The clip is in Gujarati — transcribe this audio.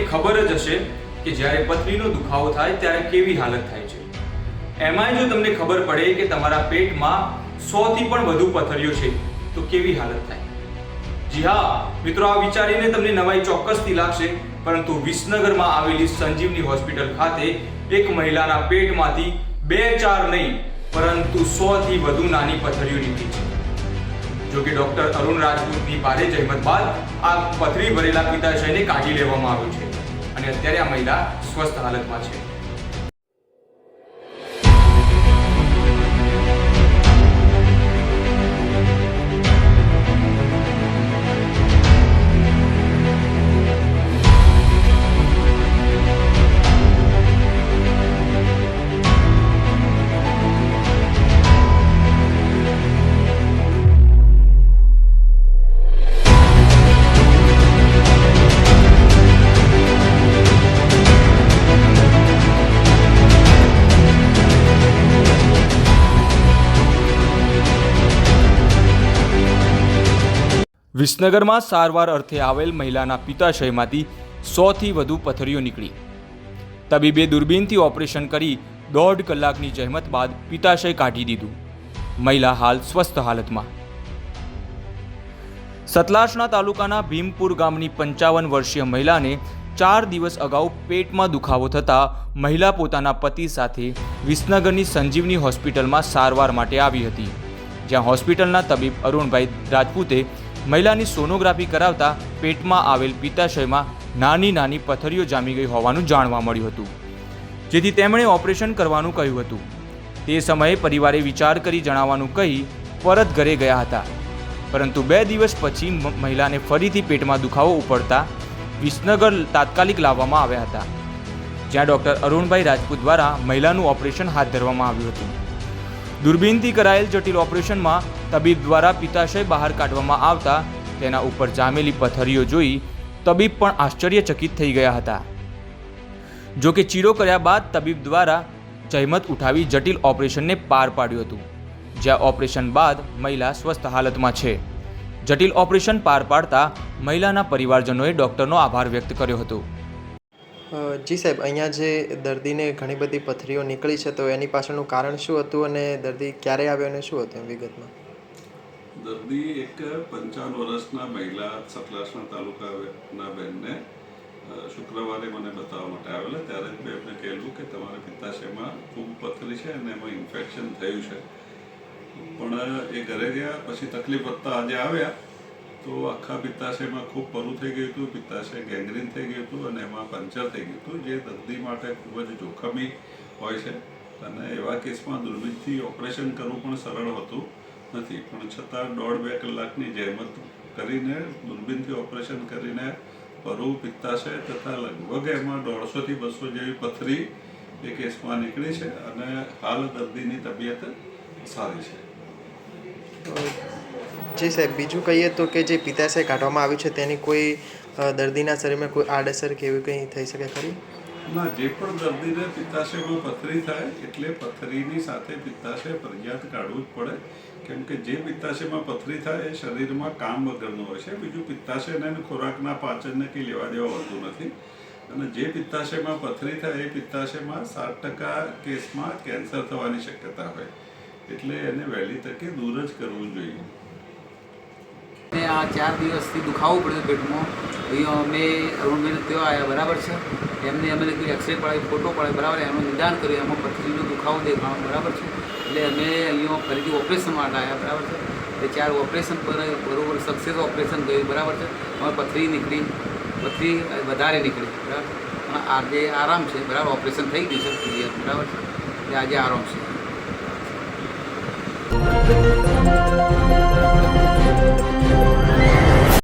ખબર જ હશે કે જ્યારે પથરીનો દુખાવો થાય ત્યારે કેવી હાલત થાય છે. એમાંય જો તમને ખબર પડે કે તમારા પેટમાં સોથી પણ વધુ પથરીઓ છે, તો કેવી હાલત થાય? જી હા, મિત્રો, આ વિચારીને તમને નવાઈ ચોક્કસથી લાગશે, પરંતુ વિસનગરમાં આવેલી સંજીવની હોસ્પિટલ ખાતે એક મહિલાના પેટમાંથી બે ચાર નહીં, પરંતુ સો થી વધુ નાની પથરીઓ નીકળી છે. જો કે ડોક્ટર અરુણ રાજપૂતની ભારે જહેમત બાદ આ પથરી ભરેલા પિતાશયને કાઢી લેવામાં આવ્યું છે. અને અત્યારે આ મહિલા સ્વસ્થ હાલતમાં છે. વિસનગરમાં સારવાર અર્થે આવેલ મહિલાના પિત્તાશયમાંથી સોથી વધુ પથરીઓ નીકળી. તબીબે દૂરબીનથી ઓપરેશન કરી દોઢ કલાકની જહેમત બાદ પિત્તાશય કાઢી દીધું. મહિલા હાલ સ્વસ્થ હાલતમાં. સતલાસણા તાલુકાના ભીમપુર ગામની પંચાવન વર્ષીય મહિલાને ચાર દિવસ અગાઉ પેટમાં દુખાવો થતાં મહિલા પોતાના પતિ સાથે વિસનગરની સંજીવની હોસ્પિટલમાં સારવાર માટે આવી હતી. જ્યાં હોસ્પિટલના તબીબ અરુણભાઈ રાજપૂતે મહિલાની સોનોગ્રાફી કરાવતા પેટમાં આવેલ પિત્તાશયમાં નાની નાની પથરીઓ જામી ગઈ હોવાનું જાણવા મળ્યું હતું. જેથી તેમણે ઓપરેશન કરવાનું કહ્યું હતું. તે સમયે પરિવારે વિચાર કરી જણાવવાનું કહી પરત ઘરે ગયા હતા. પરંતુ બે દિવસ પછી મહિલાને ફરીથી પેટમાં દુખાવો ઉપડતા વિસનગર તાત્કાલિક લાવવામાં આવ્યા હતા. જ્યાં ડૉક્ટર અરુણભાઈ રાજપૂત દ્વારા મહિલાનું ઓપરેશન હાથ ધરવામાં આવ્યું હતું. દૂરબીનથી કરાયેલ જટિલ ઓપરેશનમાં તબીબ દ્વારા પિત્તાશય બહાર કાઢવામાં આવતા તેના ઉપર જામેલી પથરીઓ જોઈ તબીબ પણ આશ્ચર્યચકિત થઈ ગયા હતા. જો કે ચીરો કર્યા બાદ તબીબ દ્વારા જહેમત ઉઠાવી જટિલ ઓપરેશનને પાર પાડ્યું હતું. જ્યાં ઓપરેશન બાદ મહિલા સ્વસ્થ હાલતમાં છે. જટિલ ઓપરેશન પાર પાડતા મહિલાના પરિવારજનોએ ડૉક્ટરનો આભાર વ્યક્ત કર્યો હતો. જી સાહેબ, અહીંયા જે દર્દીને ઘણી બધી પથરીઓ નીકળી છે, તો એની પાછળનું કારણ શું હતું અને દર્દી ક્યારે આવ્યો અને શું હતું વિગતમાં? દર્દી એક પંચાવન વર્ષના મહિલા સતલાસના તાલુકાના બેનને શુક્રવારે મને બતાવવા માટે આવેલા. ત્યારે જ મેં એમને કહેલું કે તમારા પિત્તાશયમાં ખૂબ પથરી છે અને એમાં ઇન્ફેક્શન થયું છે. પણ એ ઘરે ગયા, પછી તકલીફ વધતા આજે આવ્યા. તો આખા પિત્તાશયમાં ખૂબ પરું થઈ ગયું હતું, પિત્તાશય ગેંગ્રીન થઈ ગયું હતું અને એમાં પંચર થઈ ગયું હતું, જે દર્દી માટે ખૂબ જ જોખમી હોય છે. અને એવા કેસમાં દુર્બીનથી ઓપરેશન કરવું પણ સરળ હોતું નથી. પણ છતાં દોઢ બે કલાકની જહેમત કરીને, દૂરબીનથી ઓપરેશન કરીને પરુ, પિત્તાશય તથા લગભગ એમાં દોઢસોથી બસો જેવી પથરી એ કેસમાં નીકળી છે અને હાલ દર્દીની તબિયત સારી છે. જી સાહેબ બીજું કહીએ તો કે જે પિત્તાશય કાઢવામાં આવ્યું છે, તેની કોઈ દર્દીના શરીરમાં કોઈ આડઅસર કે એવી કંઈ થઈ શકે ખરી? ના, જે પણ દર્દીને પિત્તાશયમાં પથરી થાય, એટલે પથરીની સાથે પિત્તાશય ફરજિયાત કાઢવું જ પડે. કેમ કે જે પિત્તાશયમાં પથરી થાય, એ શરીરમાં કામ વગરનું હોય છે. બીજું પિત્તાશયને એને ખોરાકના પાચનને કંઈ લેવા દેવા હોતું નથી. અને જે પિત્તાશયમાં પથરી થાય, એ પિત્તાશયમાં સાત ટકા કેસમાં કેન્સર થવાની શક્યતા હોય. એટલે એને વહેલી તકે દૂર જ કરવું જોઈએ. આ ચાર દિવસથી દુખાવું પડ્યું પેટમાં. અહીંયા અમે અરુણભાઈને ત્યાં આવ્યા, બરાબર છે? એમને અમે કોઈ એક્સરે પડાવી ફોટો પડાવી બરાબર એનું નિદાન કર્યું, એમાં પથરીનો દુખાવો દેખાણો, બરાબર છે? એટલે અમે અહીંયા ફરીથી ઓપરેશન માટે આવ્યા, બરાબર છે? એ ચાર ઓપરેશન પર બરોબર સક્સેસ ઓપરેશન ગયું બરાબર છે? અમારે પથરી નીકળી, પથરી વધારે નીકળી, બરાબર પણ આજે આરામ છે, બરાબર? ઓપરેશન થઈ ગયું છે ક્લિયર બરાબર છે? એટલે આજે આરામ છે.